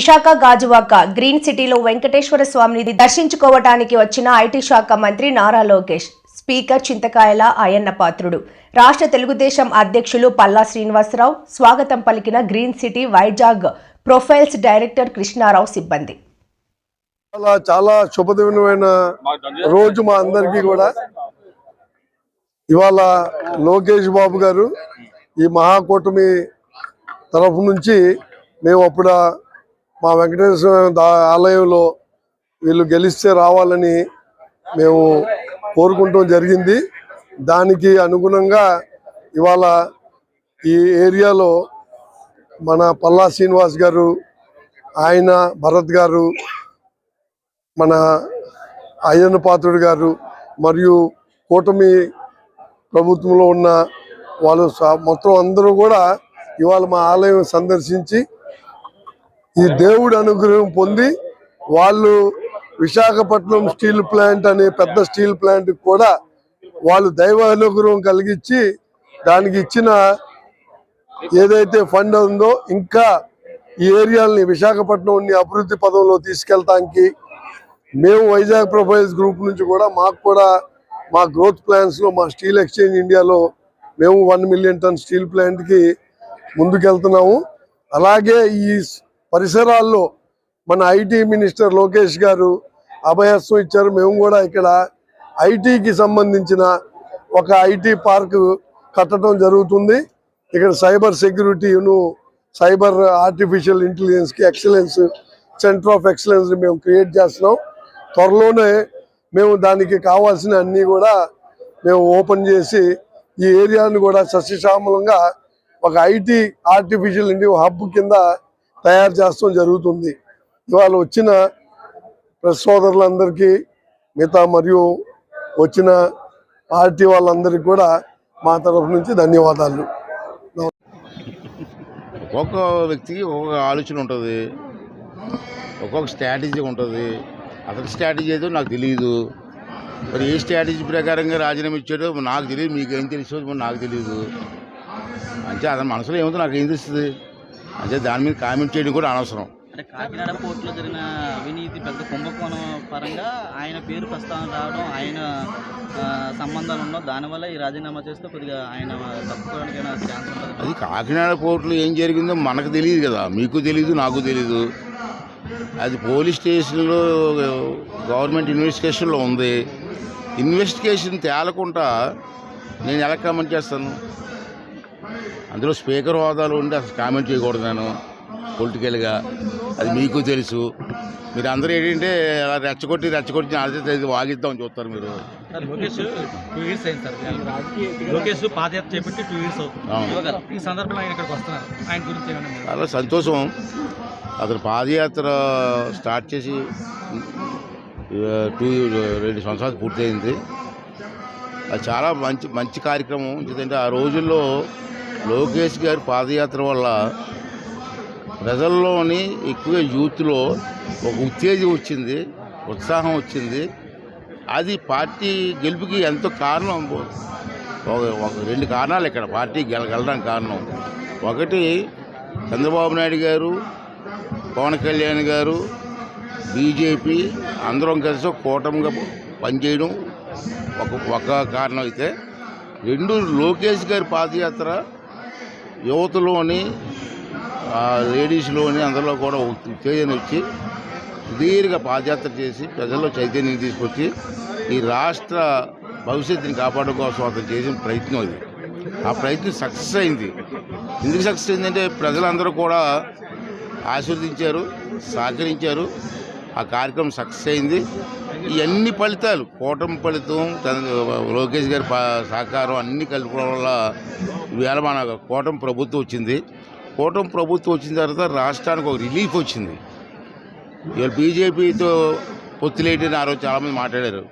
Visakha Gajuwaka green సిటీలో వెంకటేశ్వర స్వామిని దర్శించుకోవటానికి వచ్చిన ఐటీ శాఖ మంత్రి నారా లోకేష్ స్పీకర్ చింతకాయల అయ్యన్న పాత్రుడు. రాష్ట్ర తెలుగుదేశం అధ్యక్షులు పల్లా శ్రీనివాసరావు స్వాగతం పలికిన green city Vizag profiles director Krishnarao సిబ్బంది. చాలా చాలా శుభదినమైన రోజు మా అందరికీ కూడా. ఇవాళ లోకేష్ బాబు గారు ఈ మహాకూటమి తరఫు నుంచి మేము అప్పుడు మా వెంకటేశ్వర దా- ఆలయంలో వీళ్ళు గెలిస్తే రావాలని మేము కోరుకుంటూ జరిగింది. దానికి అనుగుణంగా ఇవాళ ఈ ఏరియాలో మన పల్లా శ్రీనివాస్ గారు ఆయన భరత్ గారు మన అయ్యన్న పాత్రుడు గారు మరియు కూటమి ప్రభుత్వంలో ఉన్న వాళ్ళు మొత్తం అందరూ కూడా ఇవాళ మా ఆలయం సందర్శించి ఈ దేవుడి అనుగ్రహం పొంది వాళ్ళు విశాఖపట్నం స్టీల్ ప్లాంట్ అనే పెద్ద స్టీల్ ప్లాంట్ కూడా వాళ్ళు దైవ అనుగ్రహం కలిగించి దానికి ఇచ్చిన ఏదైతే ఫండ్ ఉందో ఇంకా ఈ ఏరియాలని విశాఖపట్నం అభివృద్ధి పదంలో తీసుకెళ్తానికి మేము వైజాగ్ ప్రొఫైల్స్ గ్రూప్ నుంచి కూడా మాకు కూడా మా గ్రోత్ ప్లాన్స్లో మా స్టీల్ ఎక్స్చేంజ్ ఇండియాలో మేము వన్ మిలియన్ టన్ స్టీల్ ప్లాంట్కి ముందుకెళ్తున్నాము. అలాగే ఈ పరిసరాల్లో మన ఐటీ మినిస్టర్ లోకేష్ గారు అభయస్వం ఇచ్చారు. మేము కూడా ఇక్కడ ఐటీకి సంబంధించిన ఒక ఐటీ పార్క్ కట్టడం జరుగుతుంది. ఇక్కడ సైబర్ సెక్యూరిటీను సైబర్ ఆర్టిఫిషియల్ ఇంటెలిజెన్స్కి ఎక్సలెన్స్ సెంటర్ ఆఫ్ ఎక్సలెన్స్ని మేము క్రియేట్ చేస్తున్నాం. త్వరలోనే మేము దానికి కావాల్సిన అన్నీ కూడా మేము ఓపెన్ చేసి ఈ ఏరియాను కూడా సస్యశ్యామలంగా ఒక ఐటీ ఆర్టిఫిషియల్ ఇంటి హబ్ కింద తయారు చేస్తాం జరుగుతుంది. ఇవాళ వచ్చిన ప్రెస్ సోదరులందరికీ మిగతా మరియు వచ్చిన పార్టీ వాళ్ళందరికీ కూడా మా తరఫు నుంచి ధన్యవాదాలు. ఒక్కొక్క వ్యక్తికి ఒక్కొక్క ఆలోచన ఉంటుంది. ఒక్కొక్క స్ట్రాటజీ ఉంటుంది. అతని స్ట్రాటజీ ఏదో నాకు తెలియదు మరి ఏ స్ట్రాటజీ ప్రకారంగా రాజీనామా ఇచ్చాడో నాకు తెలియదు మీకు ఏం తెలుసు నాకు తెలియదు అంటే అతని మనసులో ఏమవుతుందో నాకు ఏం తెలుస్తుంది? అంటే దాని మీద కామెంట్ చేయడం కూడా అనవసరం. అంటే కాకినాడ పోర్టులో జరిగిన అవినీతి పెద్ద కుంభకోణం పరంగా ఆయన పేరు ప్రస్తావన రావడం ఆయన సంబంధాలు ఉండడం దానివల్ల ఈ రాజీనామా చేస్తే కొద్దిగా ఆయన తప్పుకోవడానికి ఛాన్స్ ఉంటుంది? అది కాకినాడ పోర్టులో ఏం జరిగిందో మనకు తెలియదు కదా. మీకు తెలియదు నాకు తెలియదు అది పోలీస్ స్టేషన్లో గవర్నమెంట్ ఇన్వెస్టిగేషన్లో ఉంది. ఇన్వెస్టిగేషన్ తేలకుండా నేను ఎలా కామెంట్ చేస్తాను? అందులో స్పీకర్ హోదాలో ఉండి అసలు కామెంట్ చేయకూడదు నేను పొలిటికల్గా అది మీకు తెలుసు. మీరు అందరూ ఏంటంటే అలా రెచ్చగొట్టి రెచ్చగొట్టి అదే వాగిద్దాం చూస్తారు మీరు. సార్ లోకేష్ టూ ఇయర్స్ అయింది సార్. లోకేష్ పాదయాత్ర చేపట్టి టూ ఇయర్స్ అవును. అవుతుంది ఈ సందర్భంలో ఆయన ఇక్కడికి వస్తున్నారు. ఆయన గురించి ఏమైనా మీరు- చాలా సంతోషం. అతను పాదయాత్ర స్టార్ట్ చేసి టూ రెండు సంవత్సరాలు పూర్తయింది. అది చాలా మంచి మంచి కార్యక్రమం. ఎందుకంటే ఆ రోజుల్లో లోకేష్ గారి పాదయాత్ర వల్ల ప్రజల్లోని ఎక్కువ యూత్లో ఒక ఉత్తేజం వచ్చింది ఉత్సాహం వచ్చింది. అది పార్టీ గెలుపుకి ఎంతో కారణం ఒక- ఒక రెండు కారణాలు ఇక్కడ పార్టీ గెలగలడానికి కారణం. ఒకటి చంద్రబాబు నాయుడు గారు పవన్ కళ్యాణ్ గారు బీజేపీ అందరం కలిసి కూటమిగా పనిచేయడం ఒక ఒక కారణం అయితే. రెండు లోకేష్ గారి పాదయాత్ర యువతలోని లేడీస్లోని అందరిలో కూడా ఉత్తేజన ఇచ్చి వచ్చి సుదీర్ఘ పాదయాత్ర చేసి ప్రజల్లో చైతన్యం తీసుకొచ్చి ఈ రాష్ట్ర భవిష్యత్తుని కాపాడడం కోసం అతను చేసిన ప్రయత్నం అది ఆ ప్రయత్నం సక్సెస్ అయింది. ఎందుకు సక్సెస్ అయిందంటే ప్రజలందరూ కూడా ఆశీర్వదించారు సహకరించారు. ఆ కార్యక్రమం సక్సెస్ అయింది. ఇవన్నీ ఫలితాలు. కూటమి ఫలితం లోకేష్ గారి సహకారం అన్నీ కలుపుకోవడం వల్ల ఇవాళ మన కూటమి ప్రభుత్వం వచ్చింది. కూటమి ప్రభుత్వం వచ్చిన తర్వాత రాష్ట్రానికి ఒక రిలీఫ్ వచ్చింది. ఇవాళ బీజేపీతో పొత్తులేటి ఆ రోజు చాలామంది మాట్లాడారు.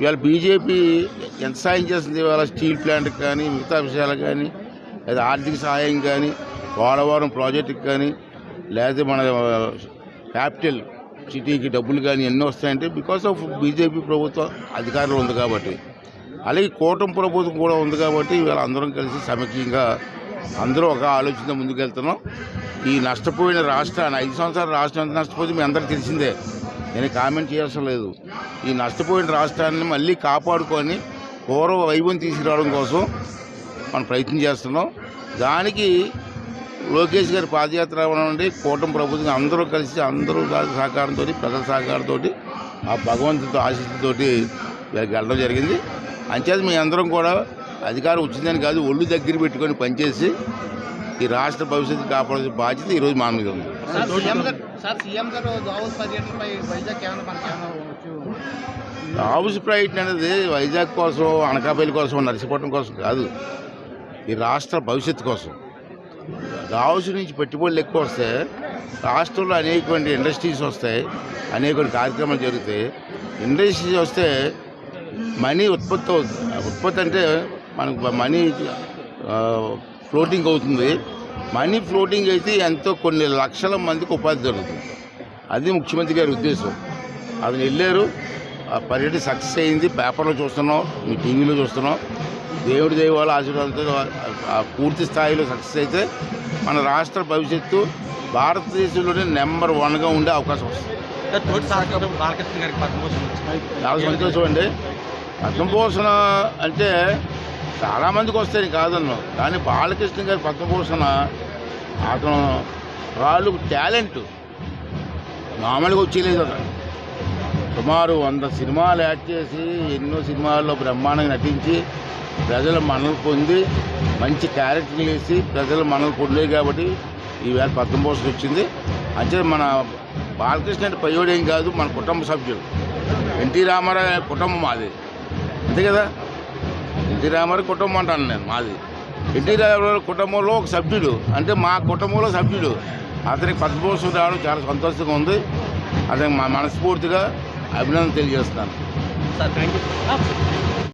ఇవాళ బీజేపీ ఎంత సాయం చేస్తుంది? ఇవాళ స్టీల్ ప్లాంట్కి కానీ మిగతా విషయాలకు కానీ లేదా ఆర్థిక సహాయం కానీ పోలవరం ప్రాజెక్టుకి కానీ లేదా మన క్యాపిటల్ సిటీకి డబ్బులు కానీ ఎన్ని వస్తాయంటే బికాస్ ఆఫ్ బీజేపీ ప్రభుత్వం అధికారంలో ఉంది కాబట్టి. అలాగే కూటమి ప్రభుత్వం కూడా ఉంది కాబట్టి ఇవాళ అందరం కలిసి సమీక్షంగా అందరూ ఒక ఆలోచన ముందుకెళ్తున్నాం. ఈ నష్టపోయిన రాష్ట్రాన్ని ఐదు సంవత్సరాల రాష్ట్రం ఎంత నష్టపోతే మీ అందరికీ తెలిసిందే. నేను కామెంట్ చేయాల్సిన లేదు. ఈ నష్టపోయిన రాష్ట్రాన్ని మళ్ళీ కాపాడుకొని పూర్వ వైభవం తీసుకురావడం కోసం మనం ప్రయత్నం చేస్తున్నాం. దానికి లోకేష్ గారి పాదయాత్ర నుండి కూటమి ప్రభుత్వం అందరూ కలిసి అందరూ సహకారంతో ప్రజల సహకారంతో ఆ భగవంతుడితో ఆశీస్సుతోటి వీళ్ళకి వెళ్ళడం జరిగింది. అంచేత మీ అందరం కూడా అధికారం వచ్చిందని కాదు ఒళ్ళు దగ్గర పెట్టుకొని పనిచేసి ఈ రాష్ట్ర భవిష్యత్తు కాపాడాల్సిన బాధ్యత ఈరోజు మా మీద ఉంది. దావోస్ హౌస్ ప్రయత్నం అనేది వైజాగ్ కోసం అనకాపల్లి కోసం నర్సీపట్నం కోసం కాదు ఈ రాష్ట్ర భవిష్యత్తు కోసం. రావుస్ నుంచి పెట్టుబడులు ఎక్కువ వస్తే రాష్ట్రంలో అనేకమైన ఇండస్ట్రీస్ వస్తాయి అనేక కార్యక్రమాలు జరుగుతాయి. ఇండస్ట్రీస్ వస్తే మనీ ఉత్పత్తి అవుతుంది. ఉత్పత్తి అంటే మనకు మనీ ఫ్లోటింగ్ అవుతుంది. మనీ ఫ్లోటింగ్ అయితే ఎంతో కొన్ని లక్షల మందికి ఉపాధి జరుగుతుంది. అది ముఖ్యమంత్రి గారి ఉద్దేశం. అతను వెళ్ళారు ఆ పర్యటన సక్సెస్ అయింది. పేపర్లో చూస్తున్నాం మీ టీవీలో చూస్తున్నాం. దేవుడి దైవాల ఆశీర్వాదంతో పూర్తి స్థాయిలో సక్సెస్ అయితే మన రాష్ట్ర భవిష్యత్తు భారతదేశంలోనే నెంబర్ వన్గా ఉండే అవకాశం వస్తుంది. చాలా సంతోషం అండి పద్మభూషణ అంటే చాలామందికి వస్తాయి కాదన్ను కానీ బాలకృష్ణ గారి పద్మభూషణ అతను వాళ్ళు టాలెంట్. మామూలుగా వచ్చేలేదు అతను. సుమారు వంద సినిమాలు యాక్ట్ చేసి ఎన్నో సినిమాల్లో బ్రహ్మాండంగా నటించి ప్రజల మనలు పొంది మంచి క్యారెక్టర్లు వేసి ప్రజల మనలు పొందాయి కాబట్టి ఈవేళ పద్మభూషణ వచ్చింది. అంటే మన బాలకృష్ణ అంటే పయ్యోడు ఏం కాదు మన కుటుంబ సభ్యులు ఎన్టీ రామారావు కుటుంబం మాది. అంతే కదా? ఎన్టీ రామారావు కుటుంబం అంటాను నేను మాది. ఎన్టీ రామారావు కుటుంబంలో ఒక సభ్యుడు. అంటే మా కుటుంబంలో సభ్యుడు. అతనికి పద్మభూషణం రావడం చాలా సంతోషంగా ఉంది. అతనికి మా మనస్ఫూర్తిగా అభినందన తెలియజేస్తాను సార్ థ్యాంక్ యూ